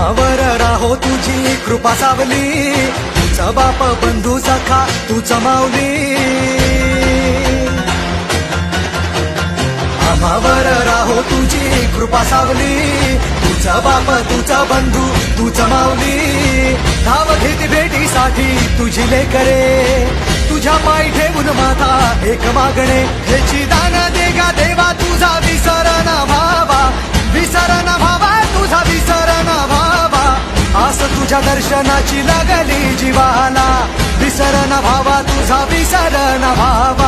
आम्हावर राहो तुझी कृपा सावली. तुझा बाप बंधू सखा तू चमावली आम्हावर राहो तुझी कृपा सावली. तुझा बाप तुझा बंधू तुझ चमावली धाव घेत भेटीसाठी तुझी लेकरे. तुझ्या पाय ठेवून माथा एक मागणे ह्याची तुझ्या दर्शनाची लागली जीवाला. विसर न भावा तुझा विसर न भावा